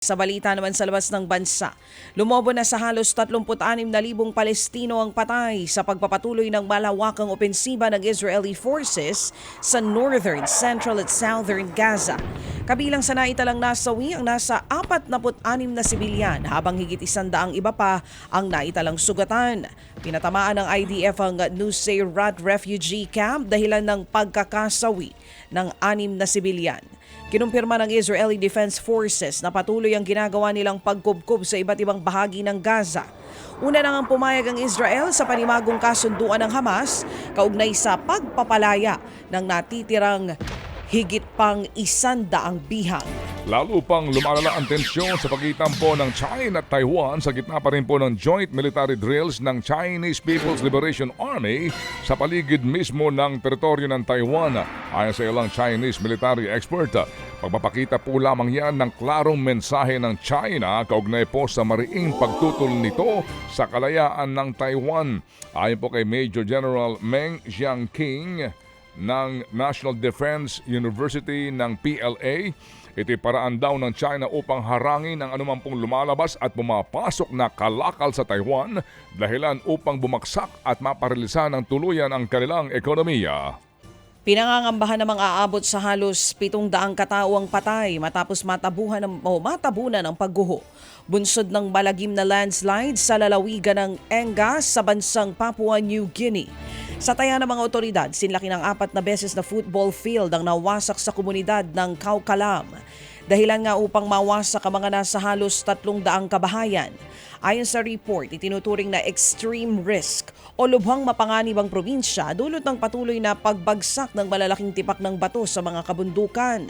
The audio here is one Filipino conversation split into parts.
Sa balita naman sa labas ng bansa, lumobo na sa halos 36,000 Palestino ang patay sa pagpapatuloy ng malawakang opensiba ng Israeli forces sa northern, central at southern Gaza. Kabilang sa naitalang nasawi ang nasa 46 na sibilyan habang higit isandaang iba pa ang naitalang sugatan. Pinatamaan ng IDF ang Nusayrat Refugee Camp dahilan ng pagkakasawi ng anim na sibilyan. Kinumpirma ng Israeli Defense Forces na patuloy ang ginagawa nilang pagkubkob sa iba't ibang bahagi ng Gaza. Una nang ang pumayag ang Israel sa panimagong kasunduan ng Hamas kaugnay sa pagpapalaya ng natitirang higit pang isandaang bihang. Lalo pang lumalala ang tensyon sa pagitan po ng China at Taiwan sa gitna pa rin po ng joint military drills ng Chinese People's Liberation Army sa paligid mismo ng teritoryo ng Taiwan. Ayon sa ilang Chinese military expert, pagpapakita po lamang yan ng klarong mensahe ng China kaugnay po sa mariing pagtutol nito sa kalayaan ng Taiwan. Ayon po kay Major General Meng Jiangqing, ng National Defense University ng PLA. Ito'y paraan daw ng China upang harangin ang anuman pong lumalabas at pumapasok na kalakal sa Taiwan dahilan upang bumaksak at maparilisan ng tuluyan ang kanilang ekonomiya. Pinangangambahan namang aabot sa halos 700 katao ang patay matapos matabuhan ng, o matabunan ng pagguho. Bunsod ng malagim na landslide sa lalawigan ng Enga sa bansang Papua New Guinea. Sa taya ng mga otoridad, sinlaki ng apat na beses na football field ang nawasak sa komunidad ng Kaukalam. Dahilan nga upang mawasak ang mga nasa halos 300 kabahayan. Ayon sa report, itinuturing na extreme risk o lubhang mapanganib ang probinsya dulot ng patuloy na pagbagsak ng malalaking tipak ng bato sa mga kabundukan.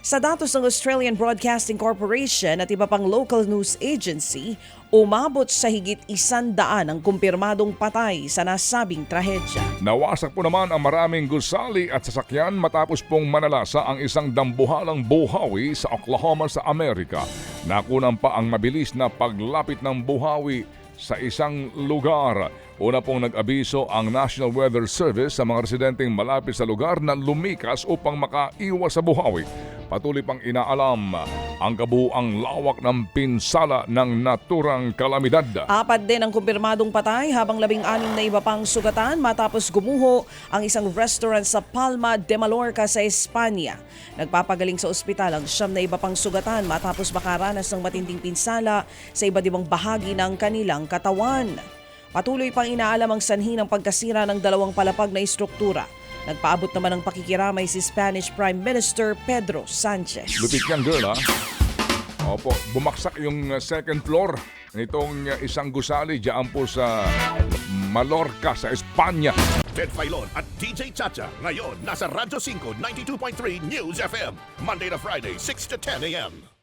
Sa datos ng Australian Broadcasting Corporation at iba pang local news agency, umabot sa higit isandaan ang kumpirmadong patay sa nasabing trahedya. Nawasak po naman ang maraming gusali at sasakyan matapos pong manalasa ang isang dambuhalang buhawi sa Oklahoma sa Amerika. Nakunan pa ang mabilis na paglapit ng buhawi sa isang lugar. Una pong nag-abiso ang National Weather Service sa mga residenteng malapit sa lugar na lumikas upang makaiwas sa buhawi. Patuloy pang inaalam ang kabuang lawak ng pinsala ng naturang kalamidad. Apat din ang kumpirmadong patay habang labing anim na iba pang sugatan matapos gumuho ang isang restaurant sa Palma de Mallorca sa Espanya. Nagpapagaling sa ospital ang siyam na iba pang sugatan matapos makaranas ng matinding pinsala sa iba't ibang bahagi ng kanilang katawan. Patuloy pang inaalam ang sanhi ng pagkasira ng dalawang palapag na istruktura. Nagpaabot naman ng pakikiramay si Spanish Prime Minister Pedro Sanchez. Lupit yan, girl, ha? Opo, bumaksak yung uh, second floor nitong uh, isang gusali dyan po sa Mallorca, sa Espanya. Ted Filon at DJ Chacha. Ngayon, nasa Radyo 5, 92.3 News FM. Monday to Friday, 6 to 10 a.m.